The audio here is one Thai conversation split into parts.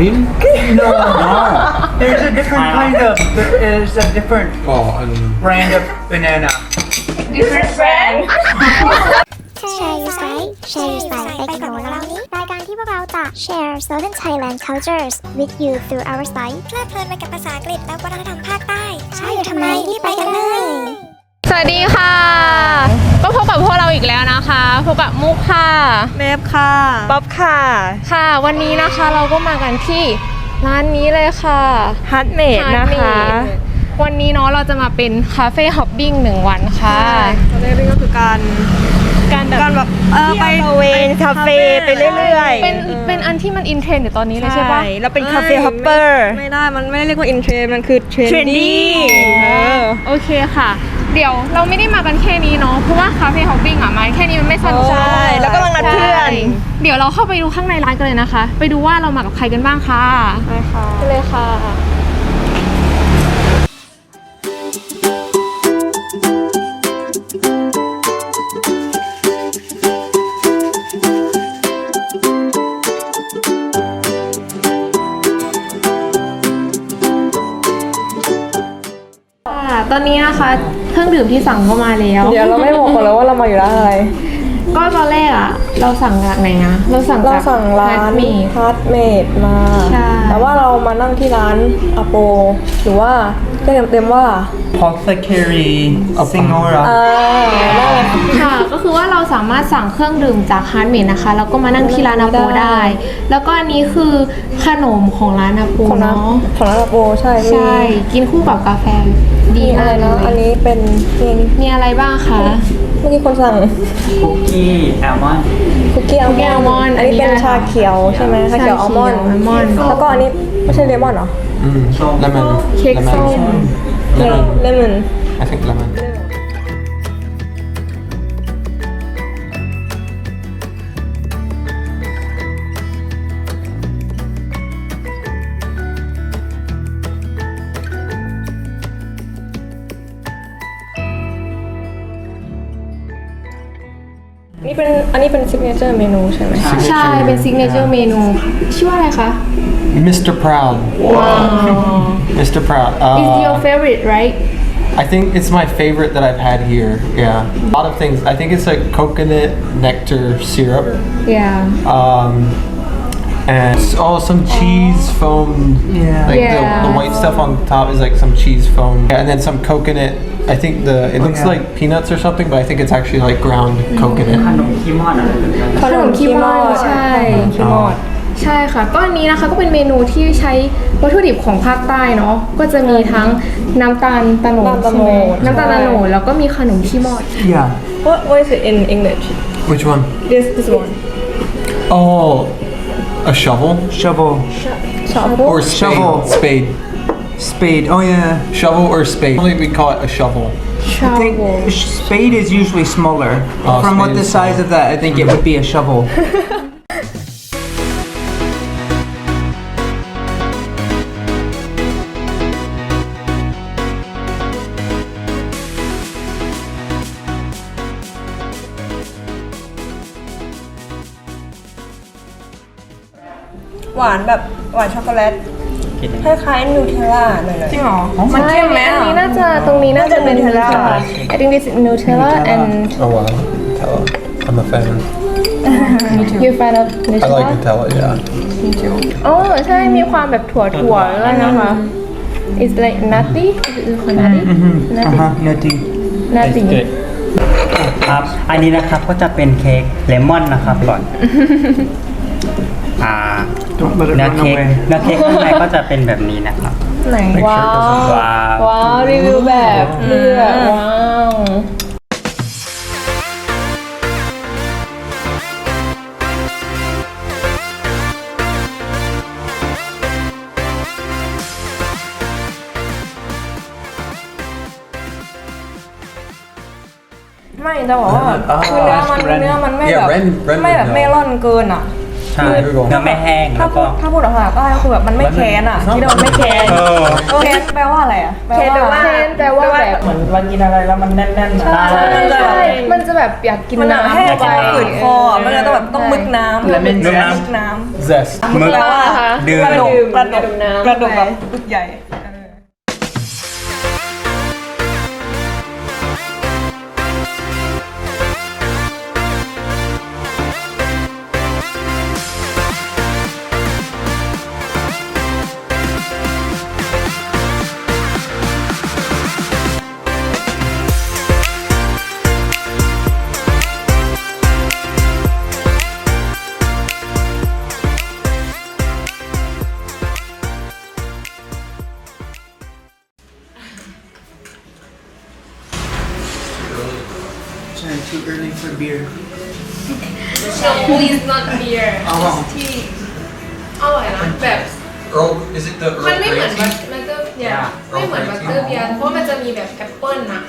Him? No, No. there's a different kind of. There is a different Oh, I don't know. brand of banana. different brand Share your style Share your style ไปกับหนูเรานี้รายการที่พวกเราจะ share certain Thailand cultures with you through our style เพลิดเพลินไปกับภาษาอังกฤษและวัฒนธรรมภาคใต้ ใช่ทำไมรีบไปกันเลย สวัสดีค่ะ ก็พบกับพวกเราอีกแล้วนะคะพบกับมุกค่ะเมฟค่ะป๊อบค่ะ ค่ะ วันนี้นะคะเราก็มากันที่ร้านนี้เลยค่ะ ฮัตเมดนะคะ Handmade วันนี้เนาะเราจะมาเป็นคาเฟ่ฮอปปิ้งหนึ่งวันค่ะตอนแรกนี่ก็คือการการแบบ การแบบเออไปตระเวนคาเฟ่ไปเรื่อยๆเป็นเป็นอันที่มันอินเทรนด์อยู่ตอนนี้เลยใช่ใช่ปะแล้วเป็นคาเฟ่ฮอปเปอร์ ไม่ได้มันไม่ได้เรียกว่าอินเทรนมันคือเทรน trendy ดี้เออ โอเคค่ะ เดี๋ยวเราไม่ได้มากันแค่นี้เนาะเพราะว่าคาเฟ่ฮอปปิ้งอะมาแค่นี้มันไม่สนุกใช่แล้วก็มานัดเพื่อน ใช่เดี๋ยวเราเข้าไปดูข้างในร้านกันเลยนะคะ ไปดูว่าเรามากับใครกันบ้างค่ะใช่ค่ะไปเลยค่ะค่ะ ตอนนี้นะคะ เครื่องดื่มที่สั่งก็มาแล้ว เดี๋ยวเราไม่บอกกันแล้วว่าเรามาอยู่ร้านอะไร ก็ตอนแรกอะเราสั่งจากไหนนะเราสั่งเราจากสั่งร้าน Handmade ฮัตเมดมา ใช่ แต่ว่าเรามานั่งที่ร้านอโป หรือว่าก็เต็มๆว่า Apothecary Singora. เออนั่นแหละค่ะ ก็คือว่าเราสามารถสั่งเครื่องดื่มจากฮาร์ดเมดนะคะ แล้วก็มานั่งที่ร้านอาโปได้ได้แล้วก็อันนี้คือขนมของร้านอาโปของร้านเนาะ ของร้านอโปใช่มี ใช่ กินคู่กับกาแฟ ดีมีอะมากเลไรนะอันยนี้เป็นนี่มีอะไรบ้างคะ เมื่อกี้คนสั่ง Cookie almond. คุกกี้อัล Cookie มอน almond ด์อันนี้เป็นอันนี้ชาเขียวใช่ไหมชาเขียวอัลมอนด์ชาเขียว almond แล้วก็อันนี้ไม่ใช่เลมอนเหรอ Mm, lemon. เค้ก lemon. ส้ม Lemon. เลมอน I think lemon. นี่เป็น อันนี้เป็นซิกเนเจอร์เมนูใช่ไหม ใช่ เป็นซิกเนเจอร์เมนู ชื่อว่าอะไรคะ Mr. Proud. Mr. Proud. Is Uh, your favorite right I think it's my favorite that I've had here. Yeah. A lot of things. I think it's like coconut nectar syrup. yeah Um, and s- oh, some cheese foam. Yeah. Like Yeah. the, the white stuff on top is like some cheese foam. Yeah, and then some coconut. I think the it looks yeah. like peanuts or something, but I think it's actually like ground coconut. ขนมขี้มอดใช่ขี้มอดใช่ค่ะก็อันนี้นะคะก็เป็นเมนูที่ใช้วัตถุดิบของภาคใต้เนาะก็จะมีทั้งน้ำตาลตะโนดน้ำตาลใช่ไหมโนดน้ำตาลตะโนดใช่แล้วก็มีขนมขี้มอด Yeah. What what is it in English Which one? This this one Oh, a shovel Shovel. or spade? Shovel. Spade. Spade. Oh yeah. Shovel or spade. Only we call it a shovel. I think sh- spade is usually smaller. Oh, From what spade the is size of that, I think it would be a shovel. หวานแบบหวานช็อกโกแลต คล้ายๆนูเทลล่าหน่อยๆจริงเหรอ มันเข้มไหมอันอะนี้น่าจะตรงนี้น่าจะเป็นน่าจะ Nutella I think this is Nutella and Oh wow, Nutella. I'm a fan. you fan of I Nutella like Nutella. Yeah. โอ้ใช่มีความแบบถั่วถั่วๆด้วยนะคะ It's like nutty Is it called nutty nutty Uh huh. Nutty. nutty ครับ อันนี้นะครับก็จะเป็นเค้กเลมอนนะครับก่อน อ่า Don't let it เนื้อ run เค้ก away. เนื้อเค้กข้างในก็จะเป็นแบบนี้นะครับ ไหน ว้าว ว้าว ว้าว รีวิวแบบเลือกว้าว ไม่จะบอกว่าคือเนื้อมันเนื้อมันไม่ Yeah, แบบ Ren- Ren ไม่แบบ would know. เมลอนเกินอะ ใช่เนื้อไม่แห้งถ้าแล้วพูก็ ดถ้าพูดออกมาก็คือแบบมันไม่แค้นอะที่โดนไม่แค้นเออเออ แค้นแปลว่าอะไรอะแค้นแปลว่าเทนแปลว่าแบบเหมือนเรากินอะไรแล้วมันแน่นๆใช่ใช่มันจะแบบอยากกินมันแบบน้ำแห้งเข้าไปไปฝืดคอมันเลยต้องแบบต้องมึกน้ำ Lemon มึก zest น้ำ zest มึกแปลว่าอะไรคะดื่ม กระดกกระดกน้ำกระดกแบบลูกใหญ่ early for beer please not beer อ๋อที่อร่อยนะแบบ Earl is it the มัน Earl ไม่เหมือน Grey บัต tea? มันก็เนี่ยไม่เหมือนบัตเตอร์เบียร์เพราะมันจะมีแบบแอปเปิ้ลนะ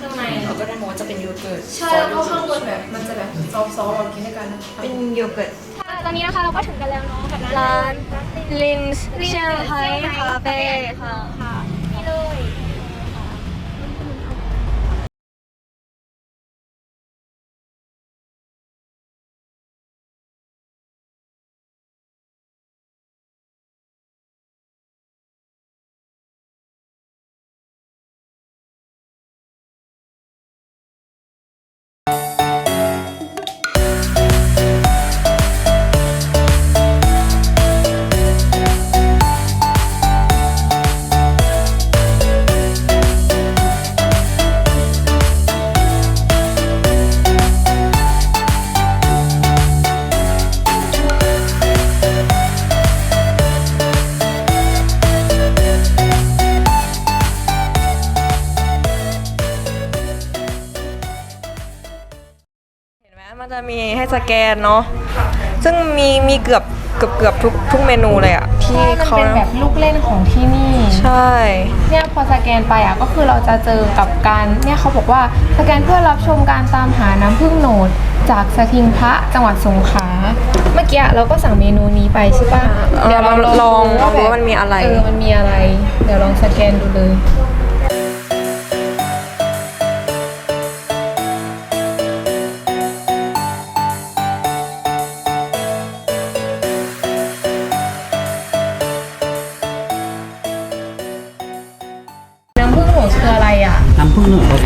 ข้างในเขาก็ได้มองว่าจะเป็นโยเกิร์ตใช่แล้วก็ข้างบนแบบมันจะแบบซอฟต์ๆเรากินด้วยกันนะเป็นโยเกิร์ตตอนนี้นะคะเราก็ถึงกันแล้วเนาะกับร้าร้านนลินเชลไฮคาเฟ่ค่ะ มมันจะมีให้สแกนเนาะซึ่งมีมีเกือบเกือบเกือบทุกทุกเมนูเลยอะที่มันเขาเป็นแบบลูกเล่นของที่นี่ ใช่ เนี่ยพอสแกนไปอะก็คือเราจะเจอกับการเนี่ยเขาบอกว่าสแกนเพื่อรับชมการตามหาน้ำผึ้งโหนด จากสถิงพระจังหวัดสงขลาเมื่อกี้เราก็สั่งเมนูนี้ไปใช่ปะเดี๋ยวเราลองดูลองดูว่ามันมีอะไร เออมันมีอะไร เดี๋ยวลองสแกนดูเลย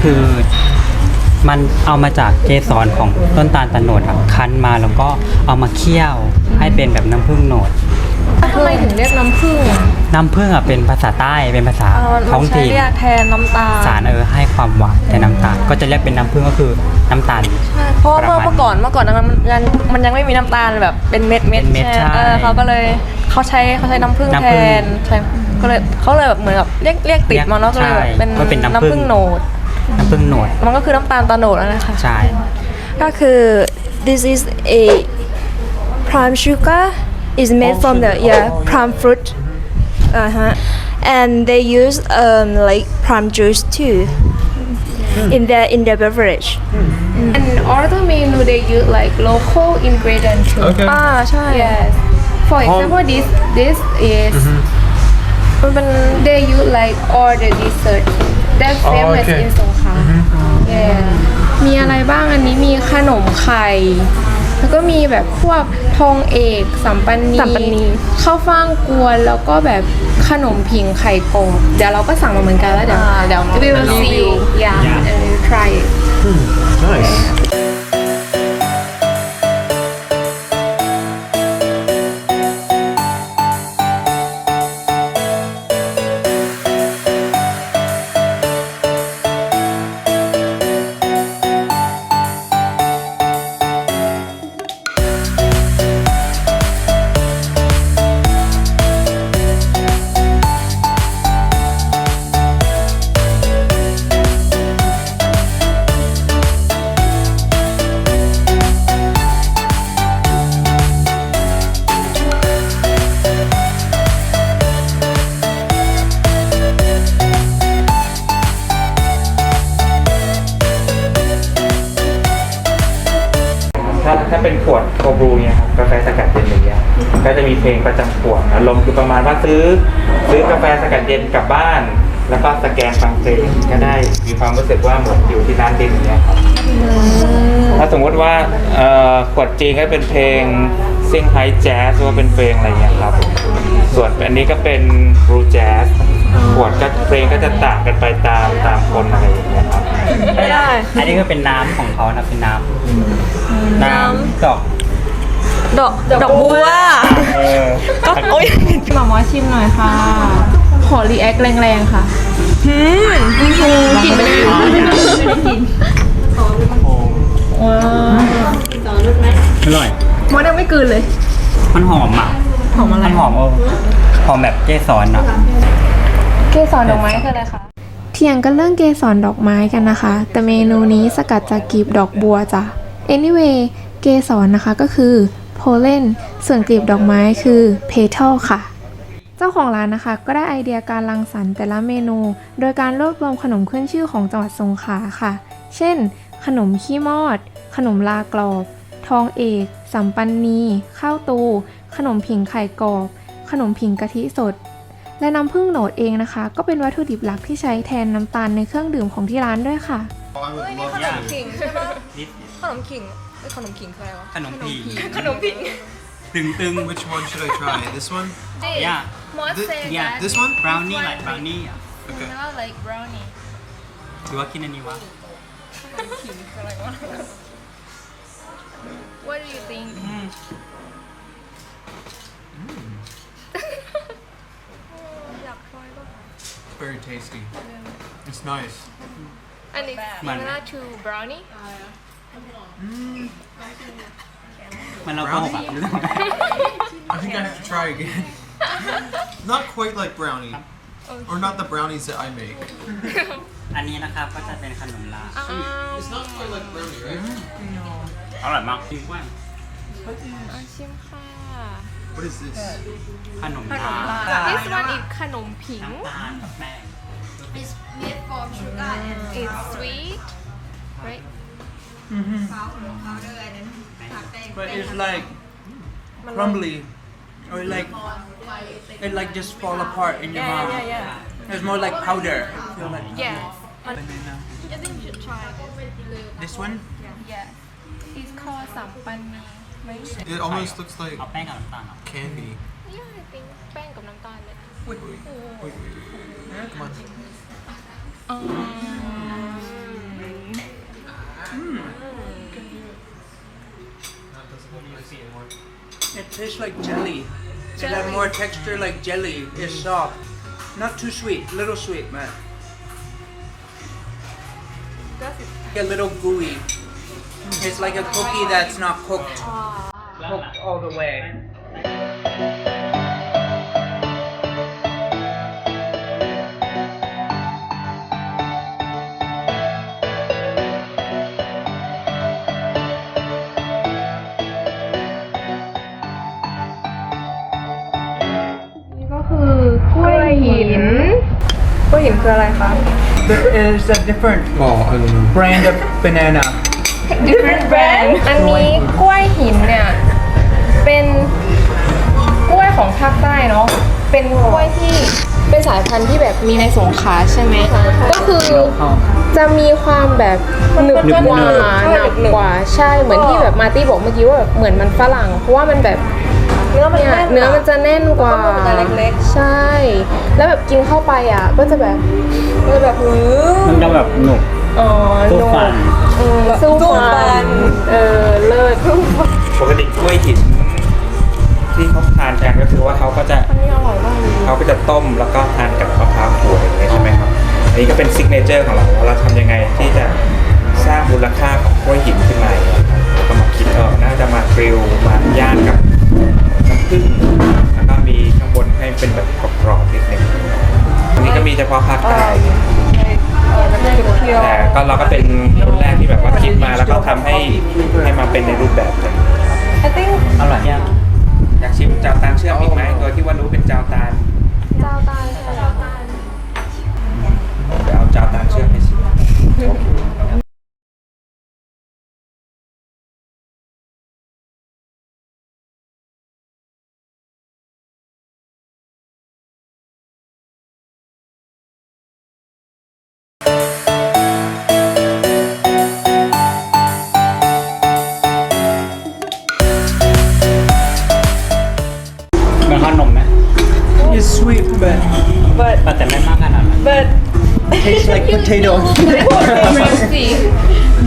คือมันเอามาจากเกสรของต้นตาลตะโนดอะคั้นมาแล้วก็เอามาเคี่ยวให้เป็นแบบน้ำผึ้งโหนด ทำไมถึงเรียกน้ำผึ้งอะน้ำผึ้งอะเป็นภาษาใต้เป็นภาษาเออท้องมันใช้ถิ่นเรียกแทนน้ำตาลสารเออให้ความหวานแต่น้ำตาลก็จะเรียกเป็นน้ำผึ้งก็คือน้ำตาล ใช่เพราะว่าประเมื่อมาณเมื่อก่อนเมื่อก่อนมันยังมันยังไม่มีน้ำตาลแบบเป็นเม็ดเม็ดเป็นเม็ดใช่ไหมใช่เออเขาก็เลยเขาใช้เขาใช้น้ำผึ้งน้ำแทผึ้งนใช่ก็เลยเขาเลยแบบเหมือนแบบเรียกเรียกติดมาเนาะก็เลยแบบใช่เป็นก็เป็นน้ำผึ้ง น้ำผึ้งโหนด น้ำผึ้งโหนด มันก็คือน้ำตาลตะโนดนั่นแหละค่ะ ใช่ ก็คือ this is a prime sugar is made from the yeah prime fruit uh huh and they use um like prime juice too in their in their beverage and other menu they use like local ingredient too Okay อ่าใช่ yes for example this this is มันเป็น they use like all the dessert that Oh, famous okay. in สงขลา yeah มีอะไรบ้างอันนี้มีขนมไข่ แล้วก็มีแบบพวกทองเอกสัมปันนีสัมปันนี ข้าวฟ่างกวนแล้วก็แบบขนมผิงไข่โกบเดี๋ยวเราก็สั่งมาเหมือนกันแล้วเดี๋ยวอ่าเดี๋ยว we will see yeah and we'll try ประจำขวดอารมณ์คือประมาณว่าซื้อ ซื้อกาแฟสกัดเย็นกลับบ้าน แล้วก็สแกนฟังเพลงก็ได้มีความรู้สึกว่าเหมือนอยู่ที่ร้านดินอย่างเงี้ยครับถ้าสมมติว่าเอ่อขวดจีนก็เป็นเพลงเซี่ยงไฮ้แจ๊สหรือว่าเป็นเพลงอะไรเงี้ยครับส่วนอันนี้ก็เป็นบลูแจ๊สขวดก็เพลงก็จะต่างกันไปตามตามคนอะไรอย่างเงี้ยครับ ไม่ได้ อันนี้ก็เป็นน้ำของเขานะเป็นน้ำน้ำดอก ดอกดอกบัวเออก็โอ๊ยหมาหมอชิมหน่อยค่ะ ขอรีแอคแรงๆค่ะกินไปเลยไม่ได้กินว้าวอร่อยมอสยังไม่กลืนเลย มันหอมอะหอมอะไรมันหอมเออหอมแบบเกสรอะ เกสรดอกไม้คืออะไรคะเที่ยงกันเรื่องเกสรดอกไม้กันนะคะ แต่เมนูนี้สกัดจากกลีบดอกบัวจ้ะ anyway เกสรนะคะก็คือ pollen ส่วนกลีบดอกไม้คือ petal ค่ะ เจ้าของร้านนะคะ ก็ได้ไอเดียการรังสรรค์แต่ละเมนู โดยการรวบรวมขนมขึ้นชื่อของจังหวัดสงขลาค่ะ เช่น ขนมขี้มอด ขนมลากรอบ ทองเอก สัมปันนี ข้าวตู ขนมผิงไข่กรอบ ขนมผิงกะทิสด และน้ำผึ้งโหนดเองนะคะ ก็เป็นวัตถุดิบหลักที่ใช้แทนน้ำตาลในเครื่องดื่มของที่ร้านด้วยค่ะขนมขิงใช่ปะนิดขนมขิง เอ้ยขนมขิงคืออะไรวะ ขนมผิง ขนมผิง ตึงตึง Which one should I try? This one? ย่า Thi- ย่า This one? brownie like brownie อ่ะ Okay. like brownie หรือว่ากินอันนี้วะ What do you think Very tasty. It's nice. and it's Man. similar to brownie มันเราโกหกอ่ะ I think I have to try again. not quite like brownie. Or not the brownies that I make. อันนี้นะครับก็จะเป็นขนมลา It's not quite like brownie, right? อร่อยมากจริงว่า เอาชิมค่ะ What is this? ขนมลา This one is ขนมผิง น้ำตาลกับแป้ง It's sweet right But it's like crumbly, or like it like just fall apart in your yeah mouth. yeah yeah It's more like powder. Feel like yes banana. I think you should try this This one? yes it's called สัมปันนี right It almost looks like เอาแป้งกับน้ำตาลเหรอ candy. yeah I think แป้งกับน้ำตาลเลย Wait, wait, wait, wait. Come on. That doesn't look nice anymore. It tastes like jelly. It has more texture like jelly. It's soft. Not too sweet. Little sweet, man. Like A little gooey. It's like a cookie that's not cooked. Cooked all the way. หินกล้วยหินคืออะไรคะ There is a different Oh, I don't know. brand of banana. different brand อันนี้กล้วยหินเนี่ย เป็นกล้วยของภาคใต้เนาะเป็นกล้วยที่เป็นสายพันธุ์ที่แบบมีในสงขลาใช่ไหมก็คือจะมีความแบบหนึบกว่าหนักกว่าใช่เหมือนที่แบบมาร์ตี้บอกเมื่อกี้ว่าแบบเหมือนมันฝรั่งเพราะว่ามันแบบ เนื้อมันเนี่ยแน่นเนื้อมันจะแน่นกว่าแล้วก็มันจะเล็กใช่ แล้วแบบกินเข้าไปอะ ก็จะแบบๆเลยแบบหือมันจะแบบหนุกอ๋อสู้นุ่มฟันอืมสู้สู้ฟัฟัน นเออเลิศปกติกล้วยหินที่เขาทานกันก็คือว่าเขาก็จะอันนี้อร่อยมากเลยเขาก็จะต้มแล้วก็ทานกับมะพร้าวขูดอย่างเงี้ยใช่ไหมครับอันนี้ก็เป็นซิกเนเจอร์ของเราว่าเราทำยังไงที่จะสร้างมูลค่าของกล้วยหินขึ้นมาอย่างเงี้ยครับแล้วก็มาคิดเออน่าจะมากริลมาย่างกับ น้ำผึ้งแล้วก็มีข้างบนให้เป็นแบบกรอบๆนิดนึงอันนี้ก็มีเฉพาะภาคใต้แต่ก็เราก็เป็นรุ่นแรกที่แบบว่าคิดมาแล้วก็ทำให้ให้มาเป็นในรูปแบบเลย I think อร่อยย่างอยากชิมจาวตาลเชื่อมอีกไหมโดยที่ว่ารู้เป็นจาวตาลเจ้าตายใช่เจ้าตายเดี๋ยวเอาจาวตาลเชื่อมให้ชิม potato.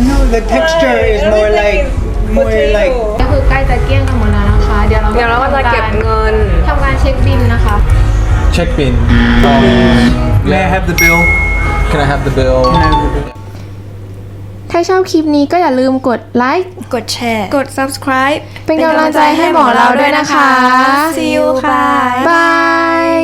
no, the texture is more like more like ก็คือใกล้จะเกลี้ยงกันหมดแล้วนะคะ เดี๋ยวเราเดี๋ยวเราก็จะเก็บเงิน ทำการเช็คบินนะคะ Check bin. May I have the bill? Can I have the bill? ถ้าชอบคลิปนี้ก็อย่าลืมกดไลค์กดแชร์ กด subscribe เป็นกำลังใจให้หมอเราด้วยนะคะ See you ค่ะ บาย